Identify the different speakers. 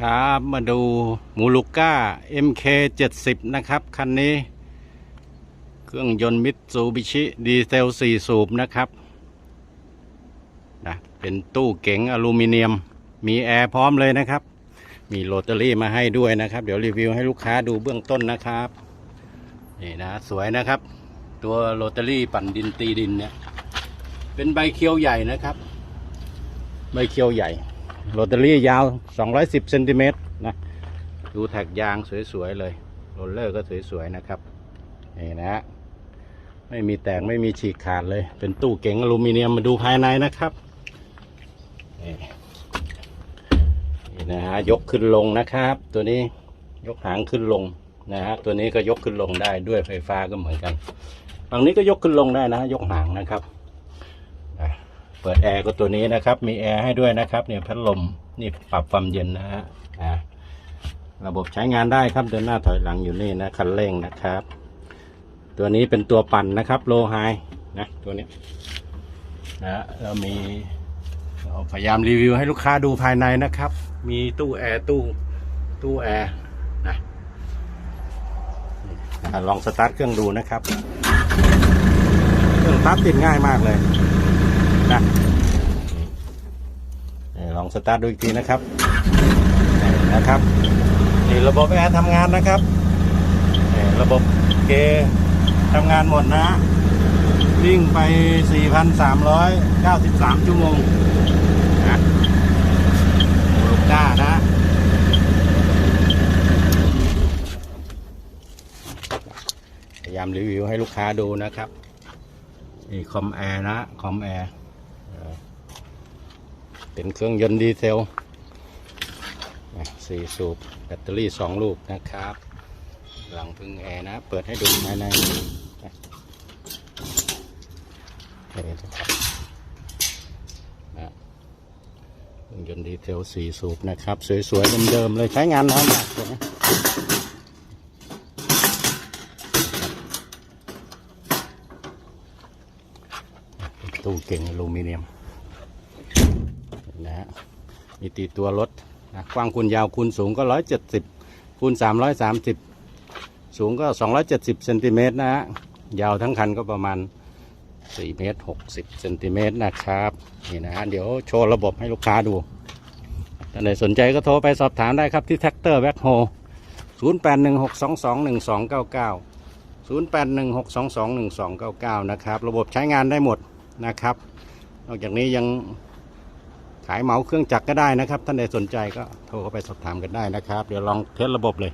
Speaker 1: ครับมาดูมูลูก้า MK 70นะครับ คันนี้ เครื่องยนต์มิตซูบิชิดีเซล 4 สูบนะครับนะเป็นตู้เก๋งอลูมิเนียม มีแอร์พร้อมเลยนะครับ มีโรตารี่มาให้ด้วยนะครับ เดี๋ยวรีวิวให้ลูกค้าดูเบื้องต้นนะครับ นี่นะ สวยนะครับ ตัวโรตารี่ปั่นดินตีดินเนี่ย เป็นใบเคียวใหญ่นะครับ ใบเคียวใหญ่ โรตารี่ยาว 210เซนติเมตรนะ ดูแท็กยางสวยๆเลย โรลเลอร์ก็สวยๆนะครับนี่นะฮะไม่มีแตกไม่มีฉีกขาดเลย เป็นตู้เก๋งอลูมิเนียมมาดูภายในนะครับนี่นะฮะยกขึ้นลงนะครับ ตัวนี้ยกหางขึ้นลงนะฮะตัวนี้ก็ยกขึ้นลงได้ด้วยไฟฟ้าก็เหมือนกันฝั่งนี้ก็ยกขึ้นลงได้นะ ยกหางนะครับ เปิดแอร์ก็ตัวนี้นะครับ มีแอร์ให้ด้วยนะครับ เนี่ยพัดลมนี่ปรับความเย็นนะฮะระบบใช้งานได้ครับเดินหน้าถอยหลังอยู่นี่นะคันเร่งนะครับ ตัวนี้เป็นตัวปั่นนะครับโลไฮนะตัวนี้นะเรามีเราพยายามรีวิวให้ลูกค้าดูภายในนะครับ มีตู้แอร์ตู้ตู้แอร์นะอะลองสตาร์ทเครื่องดูนะครับ เครื่องสตาร์ทติดง่ายมากเลย นะลองสตาร์ทดูอีกทีนะครับนะครับนี่ระบบแอร์ทำงานนะครับระบบเกทำงานหมดนะ วิ่งไป 4,393 ชั่วโมงนะลูกก้านะพยายามรีวิวให้ลูกค้าดูนะครับนี่คอมแอร์นะ คอมแอร์ เป็นเครื่องยนต์ดีเซลสี่สูบแบตเตอรี่สองลูกนะครับ หลังพึ่งแอร์นะ เปิดให้ดูภายในนะนี่นะครับนะเครื่องยนต์ดีเซลสี่สูบนะครับ สวยๆเดิมๆเลยใช้งานน้อยมากเลยนะ ตู้เก่งอลูมิเนียมนะฮะมีตีตัวรถนะกว้างคูณยาวคูณสูงก็ร้อยเจ็ดสิบคูณสามร้อยสามสิบสูงก็สองร้อยเจ็ดสิบเซนติเมตรนะฮะยาวทั้งคันก็ประมาณสี่เมตรหกสิบเซนติเมตรนะครับนี่นะฮะเดี๋ยวโชว์ระบบให้ลูกค้าดูท่านใดสนใจก็โทรไปสอบถามได้ครับที่แท็กเตอร์แบ็คโฮศูนย์แปดหนึ่งหกสองสองหนึ่งสองเก้าเก้าศูนย์แปดหนึ่งหกสองสองหนึ่งสองเก้าเก้านะครับ ระบบใช้งานได้หมด นะครับ นอกจากนี้ยังขายเหมาเครื่องจักรก็ได้นะครับ ท่านใดสนใจก็โทรเข้าไปสอบถามกันได้นะครับ เดี๋ยวลองเทสระบบเลย